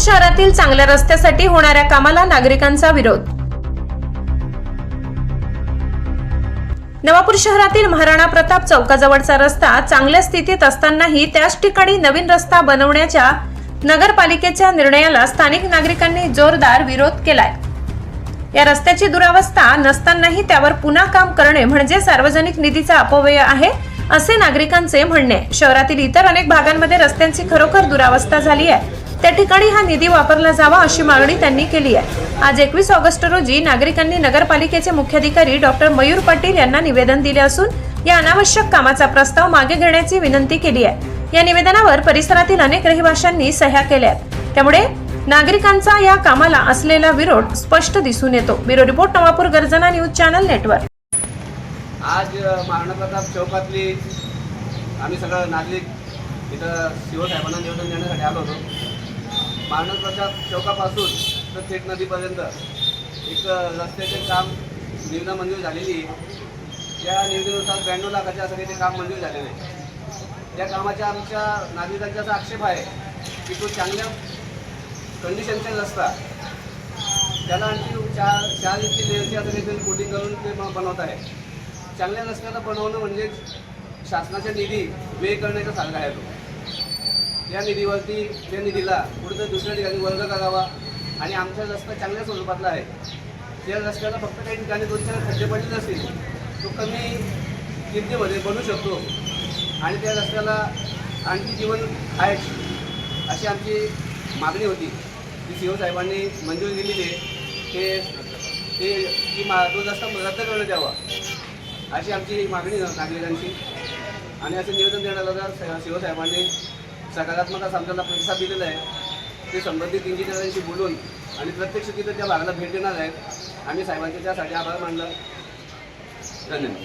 शहरातील चांगल्या रस्त्यासाठी होणाऱ्या कामाला नागरिकांचा विरोध. नवापूर शहरातील महाराणा प्रताप चौकाजवळचा रस्ता चांगल्या स्थितीत असतानाही त्याच ठिकाणी नवीन रस्ता बनवण्याच्या नगरपालिकेच्या निर्णयाला स्थानिक नागरिकांनी जोरदार विरोध केलाय. या रस्त्याची दुरावस्था नसतानाही त्यावर पुन्हा काम करणे म्हणजे सार्वजनिक निधीचा अपव्यय आहे असे नागरिकांचे म्हणणे. शहरातील इतर अनेक भागांमध्ये रस्त्यांची खरोखर दुरावस्था झाली आहे. त्या ठिकाणी हा निधी वापरला जावा अशी मागणी त्यांनी केली आहे. आज एकवीस ऑगस्ट रोजी नागरिकांनी नगरपालिकेचे मुख्याधिकारी डॉक्टर मयूर पाटील यांना निवेदन दिले असून या अनावश्यक कामाचा प्रस्ताव मागे घेण्याची विनंती केली आहे. या निवेदनावर परिसरातील अनेक रहिवाशांनी सह्या केल्या आहेत. त्यामुळे नागरिकांचा या कामाला असलेला विरोध स्पष्ट दिसून येतो. ब्युरो रिपोर्ट नवापूर गर्जना न्यूज चॅनल नेटवर्क. आज महाराणा प्रताप चौकातली आम्ही सगळं नागरिक इथं शिवसाहेबांना निवेदन देण्यासाठी आलो होतो. माणसाच्या चौकापासून तर थेट नदीपर्यंत. एक रस्त्याचे काम निविदा मंजूर झालेली त्या निविदेनुसार ब्याण्णव लाखाच्या सगळे ते काम मंजूर झालेले आहे. त्या कामाच्या आमच्या नागरिकांचा असा आक्षेप आहे की तो चांगल्या कंडिशनचा रस्ता त्याला आणखी चार चार इंची लेअरची आता काहीतरी कोटिंग करून ते बनवत आहे. चांगल्या रस्त्याला बनवणं म्हणजे शासनाच्या निधी व्यय करण्याचा सारखा आहे तो. या निधीवरती त्या निधीला कुठं दुसऱ्या ठिकाणी वर्ग करावा. आणि आमचा रस्ता चांगल्या स्वरूपातला आहे. त्या रस्त्याला फक्त काही ठिकाणी दोन चार खड्डे पडले असतील तो कमी किमतीमध्ये बनू शकतो. आणि त्या रस्त्याला आणखी जीवन आहे अशी आमची मागणी होती. ती सी साहेबांनी मंजुरी दिलेली आहे ते ते की मा तो रस्ता रद्द करण्यात यावा अशी आमची मागणी नागरिकांची आणि असं निवेदन देण्याला सी साहेबांनी सकारात्मक असा प्रतिसाद दिलेला आहे. ते संबंधित इंजिनियरांशी बोलून आणि प्रत्यक्ष तिथं त्या भागाला भेट देणार आहेत. आम्ही साहेबांच्या त्यासाठी आभार मानलं. धन्यवाद.